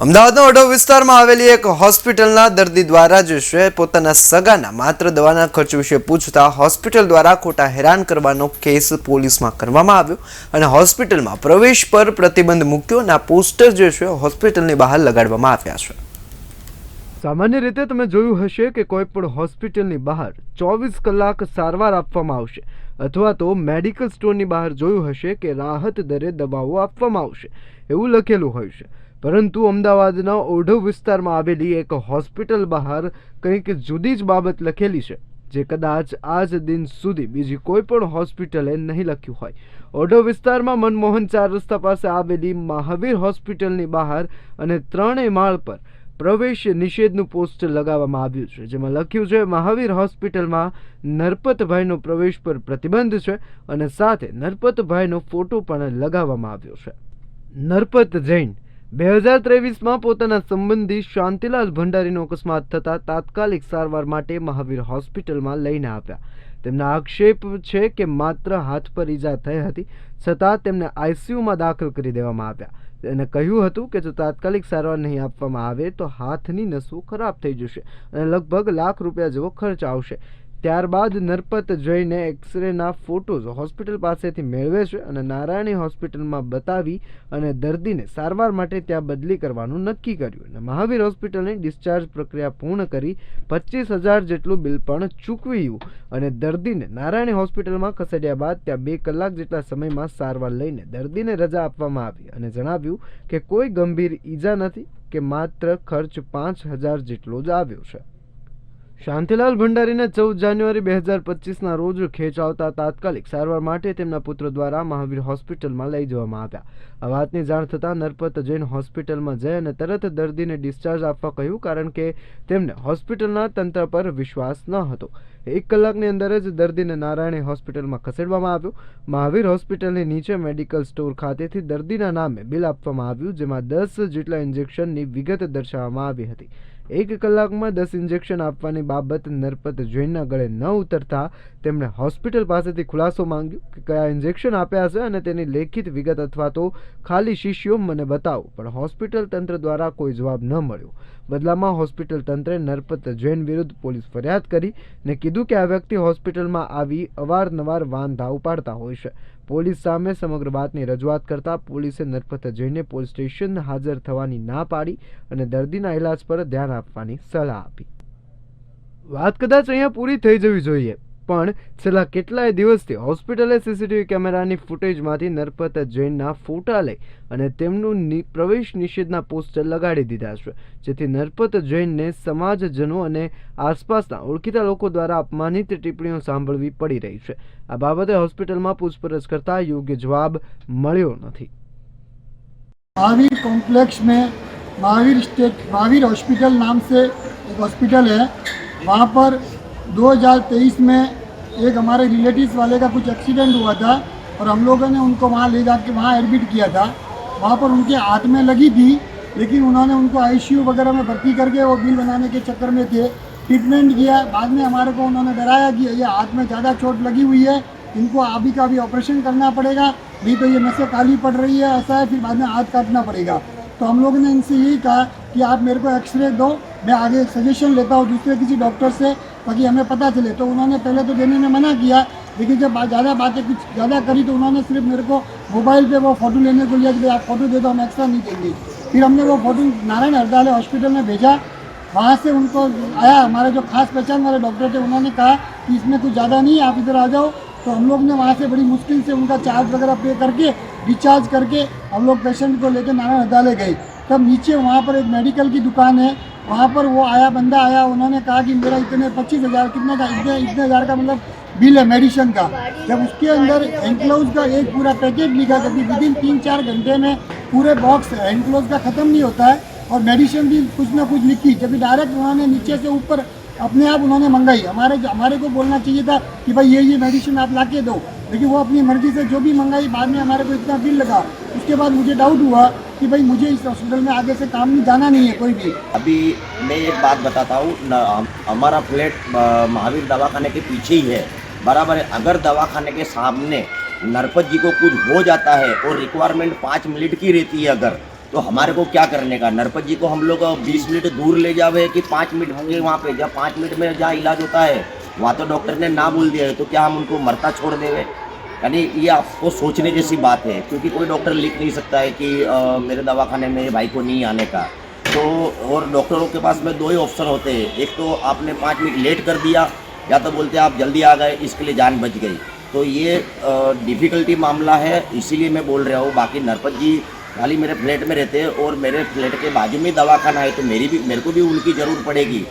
અમદાવાદના ઓઢવ વિસ્તારમાં આવેલી એક હોસ્પિટલના દર્દી દ્વારા જે છે, પોતાના સગાના માત્ર દવાના ખર્ચ વિશે પૂછતા હોસ્પિટલ દ્વારા ખોટા હેરાન કરવાનો કેસ પોલીસમાં કરવામાં આવ્યો અને હોસ્પિટલમાં પ્રવેશ પર પ્રતિબંધ મૂક્યો અને પોસ્ટર જે છે, હોસ્પિટલની બહાર લગાડવામાં આવ્યા છે. સામાન્ય રીતે તમે જોયું હશે કે કોઈ પણ હોસ્પિટલની બહાર ચોવીસ કલાક સારવાર આપવામાં આવશે અથવા તો મેડિકલ સ્ટોરની બહાર જોયું હશે કે રાહત દરે દવાઓ આપવામાં આવશે. એવું લખેલું હોય છે. પરંતુ અમદાવાદના ઓઢવ વિસ્તારમાં આવેલી એક હોસ્પિટલ બહાર કંઈક જુદી જ બાબત લખેલી છે, જે કદાચ આજ દિન સુધી બીજી કોઈ પણ હોસ્પિટલે નહીં લખ્યું હોય. ઓઢવ વિસ્તારમાં મનમોહન ચાર રસ્તા પાસે આવેલી મહાવીર હોસ્પિટલની બહાર અને ત્રણેય માળ પર પ્રવેશ નિષેધનું પોસ્ટર લગાવવામાં આવ્યું છે, જેમાં લખ્યું છે, મહાવીર હોસ્પિટલમાં નરપતભાઈનો પ્રવેશ પર પ્રતિબંધ છે અને સાથે નરપતભાઈનો ફોટો પણ લગાવવામાં આવ્યો છે. નરપત જૈન બે હજાર ત્રેવીસમાં પોતાના સંબંધી શાંતિલાલ ભંડારીનો અકસ્માત થતાં તાત્કાલિક સારવાર માટે મહાવીર હોસ્પિટલમાં લઈને આવ્યા. તેમના આક્ષેપ છે કે માત્ર હાથ પર ઈજા થઈ હતી, છતાં તેમને આઈસીયુમાં દાખલ કરી દેવામાં આવ્યા. એને કહ્યું હતું કે જો તાત્કાલિક સારવાર નહીં આપવામાં આવે તો હાથની નસો ખરાબ થઈ જશે અને લગભગ લાખ રૂપિયા જેવો ખર્ચ આવશે. ત્યારબાદ નરપત જઈને એક્સરેના ફોટોઝ હોસ્પિટલ પાસેથી મેળવે છે અને નારાયણી હોસ્પિટલમાં બતાવી અને દર્દીને સારવાર માટે ત્યાં બદલી કરવાનું નક્કી કર્યું અને મહાવીર હોસ્પિટલની ડિસ્ચાર્જ પ્રક્રિયા પૂર્ણ કરી પચીસ હજાર જેટલું બિલ પણ ચૂકવ્યું અને દર્દીને નારાયણી હોસ્પિટલમાં ખસેડ્યા બાદ ત્યાં બે કલાક જેટલા સમયમાં સારવાર લઈને દર્દીને રજા આપવામાં આવી અને જણાવ્યું કે કોઈ ગંભીર ઈજા નથી, કે માત્ર ખર્ચ પાંચ હજાર જેટલો જ આવ્યો છે. શાંતિલાલ ભંડારીને ચૌદ જાન્યુઆરી બે હજાર પચીસના રોજ ખેંચાવતા તાત્કાલિક સારવાર માટે તેમના પુત્ર દ્વારા મહાવીર હોસ્પિટલમાં લઈ જવામાં આવ્યા. આ વાતની જાણ થતાં નરપત જૈન હોસ્પિટલમાં જઈ અને તરત દર્દીને ડિસ્ચાર્જ આપવા કહ્યું કારણ કે તેમને હોસ્પિટલના તંત્ર પર વિશ્વાસ ન હતો. એક કલાકની અંદર જ દર્દીને નારાયણી હોસ્પિટલમાં ખસેડવામાં આવ્યો. મહાવીર હોસ્પિટલની નીચે મેડિકલ સ્ટોર ખાતેથી દર્દીના નામે બિલ આપવામાં આવ્યું, જેમાં દસ જેટલા ઇન્જેક્શનની વિગત દર્શાવવામાં આવી હતી. એક કલાકમાં દસ ઇન્જેક્શન આપવાની બાબત નરપત જૈનના ગળે ન ઉતરતા તેમણે હોસ્પિટલ પાસેથી ખુલાસો માંગ્યો કે કયા ઇન્જેક્શન આપ્યા છે અને તેની લેખિત વિગત અથવા તો ખાલી શિષ્યો મને બતાવો. પણ હોસ્પિટલ તંત્ર દ્વારા કોઈ જવાબ ન મળ્યો. બદલામાં હોસ્પિટલ તંત્રે નરપત જૈન વિરુદ્ધ પોલીસ ફરિયાદ કરી ને કીધું કે આ વ્યક્તિ હોસ્પિટલમાં આવી અવારનવાર વાંધા ઉપાડતા હોય છે. પોલીસ સામે સમગ્ર વાતની રજૂઆત કરતા પોલીસે નરપત જઈને પોલીસ સ્ટેશન હાજર થવાની ના પાડી અને દર્દીના ઇલાજ પર ધ્યાન આપવાની સલાહ આપી. વાત કદાચ અહીંયા પૂરી થઈ જવી જોઈએ. પણ છેલ્લા કેટલાય દિવસથી હોસ્પિટલે સીસીટીવી કેમેરાની ફૂટેજમાંથી નરપત જૈનના ફોટા લઈ અને તેમનું નિ- પ્રવેશ નિષેધના પોસ્ટર લગાડી દીધા છે જેથી નરપત જૈનને સમાજજનો અને આસપાસના ઓળખીતા લોકો દ્વારા અપમાનિત ટિપ્પણીઓ સાંભળવી પડી રહી છે આ બાબતે હોસ્પિટલમાં પૂછપરછ કરતા યોગ્ય જવાબ મળ્યો નથી महावीर कॉम्प्लेक्स में महावीर स्टेट महावीर हॉस्पिटल नाम से एक हॉस्पिटल है वहाँ पर 2023 में एक हमारे रिलेटिव्स वाले का कुछ एक्सीडेंट हुआ था और हम लोगों ने उनको वहाँ ले जाके वहाँ एडमिट किया था। वहाँ पर उनके हाथ में लगी थी, लेकिन उन्होंने उनको आईसीयू वगैरह में भर्ती करके वो बिल बनाने के चक्कर में थे। ट्रीटमेंट किया, बाद में हमारे को उन्होंने डराया कि ये हाथ में ज़्यादा चोट लगी हुई है, इनको अभी का भी ऑपरेशन करना पड़ेगा, नहीं तो ये नसें काली पड़ रही है, ऐसा है, फिर बाद में हाथ काटना पड़ेगा। तो हम लोगों ने इनसे यही कहा कि आप मेरे को एक्सरे दो, मैं आगे सजेशन लेता हूँ दूसरे किसी डॉक्टर से ताकि हमें पता चले तो उन्होंने पहले तो देने में मना किया, लेकिन जब ज़्यादा बातें कुछ ज़्यादा करी तो उन्होंने सिर्फ़ मेरे को मोबाइल पे वो फ़ोटो लेने को लिया कि आप फ़ोटो दे दो, हम एक्स्ट्रा नहीं देंगे। फिर हमने वो फ़ोटो नारायण हरदाले हॉस्पिटल में भेजा, वहाँ से उनको आया, हमारे जो खास पहचान वाले डॉक्टर थे, उन्होंने कहा कि इसमें कुछ ज़्यादा नहीं आप इधर आ जाओ। तो हम लोग ने वहाँ से बड़ी मुश्किल से उनका चार्ज वगैरह पे करके रिचार्ज करके हम लोग पेशेंट को लेकर नारायण अदालत गए। तब नीचे वहाँ पर एक मेडिकल की दुकान है वहाँ पर वो आया, बंदा आया, उन्होंने कहा कि मेरा इतने पच्चीस हज़ार कितने का, इतने इतने हज़ार का मतलब बिल है, मेडिसिन का। जब उसके अंदर एनक्लोज का एक पूरा पैकेट लिखा क्योंकि विद इन तीन, चार घंटे में पूरे बॉक्स एनक्लोज का ख़त्म नहीं होता है, और मेडिसिन भी कुछ ना कुछ लिखी, जब डायरेक्ट उन्होंने नीचे से ऊपर अपने आप उन्होंने मंगाई। हमारे हमारे को बोलना चाहिए था कि भाई ये ये मेडिसिन आप ला के दो, लेकिन वो अपनी मर्ज़ी से जो भी मंगाई, बाद में हमारे को इतना बिल लगा। उसके बाद मुझे डाउट हुआ कि भाई मुझे इस हॉस्पिटल में आगे से काम नहीं जाना नहीं है कोई भी। अभी मैं एक बात बताता हूँ हमारा फ्लैट महावीर दवाखाने के पीछे ही है। बराबर है, अगर दवाखाने के सामने नरपत जी को कुछ हो जाता है और रिक्वायरमेंट पाँच मिनट की रहती है अगर तो हमारे को क्या करने का? नरपत जी को हम लोग बीस मिनट दूर ले जावे कि पाँच मिनट होंगे वहाँ पे? जब पाँच मिनट में जहाँ इलाज होता है, वहाँ तो डॉक्टर ने ना बोल दिया है तो क्या हम उनको मरता छोड़ देवे यानी ये आपको सोचने जैसी बात है क्योंकि कोई डॉक्टर लिख नहीं सकता है कि अ, मेरे दवाखाने में भाई को नहीं आने का। तो और डॉक्टरों के पास में दो ही ऑप्शन होते हैं। एक तो आपने पाँच मिनट लेट कर दिया या तो बोलते आप जल्दी आ गए इसके लिए जान बच गई। तो ये डिफ़िकल्टी मामला है इसीलिए मैं बोल रहा हूँ। बाकी नरपत जी खाली मेरे फ्लैट में रहते हैं और मेरे फ्लैट के बाजू में दवाखाना है तो मेरी भी मेरे को भी उनकी ज़रूर पड़ेगी।